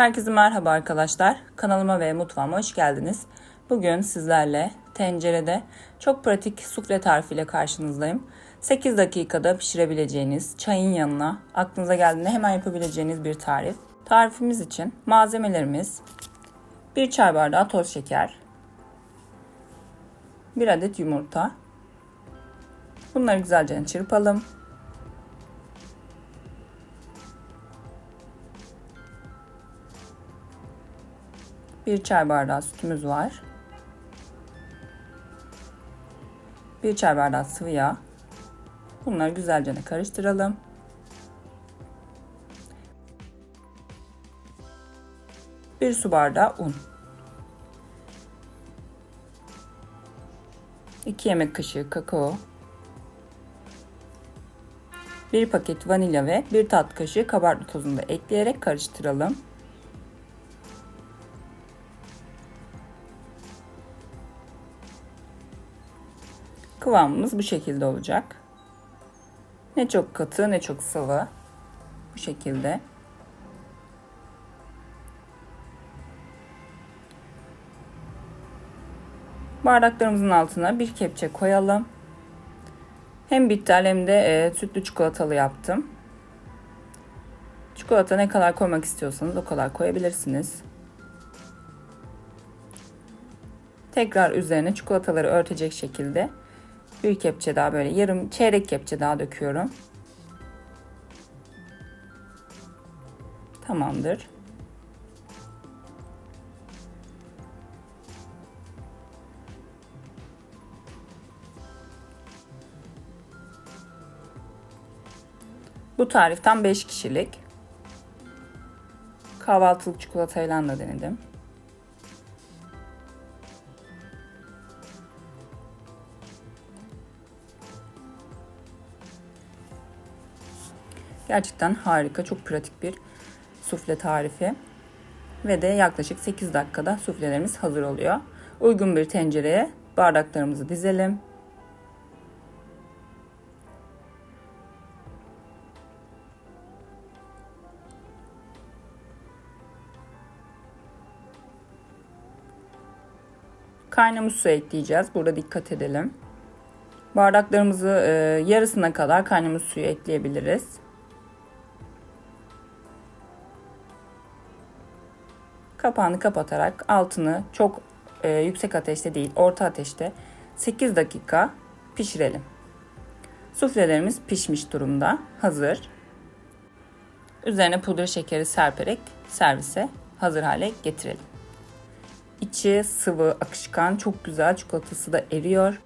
Herkese merhaba arkadaşlar. Kanalıma ve mutfağıma hoş geldiniz. Bugün sizlerle tencerede çok pratik sufle tarifiyle karşınızdayım. 8 dakikada pişirebileceğiniz çayın yanına aklınıza geldiğinde hemen yapabileceğiniz bir tarif. Tarifimiz için malzemelerimiz 1 çay bardağı toz şeker, 1 adet yumurta. Bunları güzelce çırpalım. 1 çay bardağı sütümüz var. 1 çay bardağı sıvı yağ. Bunları güzelce karıştıralım. Bir su bardağı un. 2 yemek kaşığı kakao. 1 paket vanilya ve 1 tatlı kaşığı kabartma tozunu da ekleyerek karıştıralım. Kıvamımız bu şekilde olacak. Ne çok katı ne çok sıvı. Bu şekilde. Bardaklarımızın altına bir kepçe koyalım. Hem bitter hem de e, sütlü çikolatalı yaptım. Çikolata ne kadar koymak istiyorsanız o kadar koyabilirsiniz. Tekrar üzerine çikolataları örtecek şekilde bir kepçe daha böyle yarım çeyrek kepçe daha döküyorum. Tamamdır. Bu tariften 5 kişilik. Kahvaltılık çikolatayla da denedim. Gerçekten harika, çok pratik bir sufle tarifi. Ve de yaklaşık 8 dakikada suflelerimiz hazır oluyor. Uygun bir tencereye bardaklarımızı dizelim. Kaynamış su ekleyeceğiz. Burada dikkat edelim. Bardaklarımızı e, yarısına kadar kaynamış suyu ekleyebiliriz. Kapağını kapatarak altını çok e, yüksek ateşte değil orta ateşte 8 dakika pişirelim. Suflelerimiz pişmiş durumda. Hazır. Üzerine pudra şekeri serperek servise hazır hale getirelim. İçi sıvı, akışkan, çok güzel. Çikolatası da eriyor.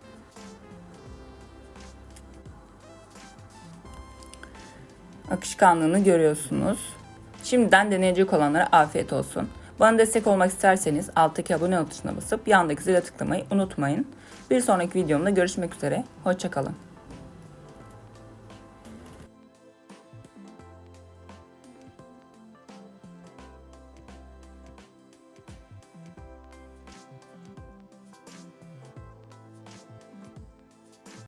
Akışkanlığını görüyorsunuz. Şimdiden deneyecek olanlara afiyet olsun. Bana destek olmak isterseniz alttaki abone ol tuşuna basıp yandaki zile tıklamayı unutmayın. Bir sonraki videomda görüşmek üzere. Hoşçakalın.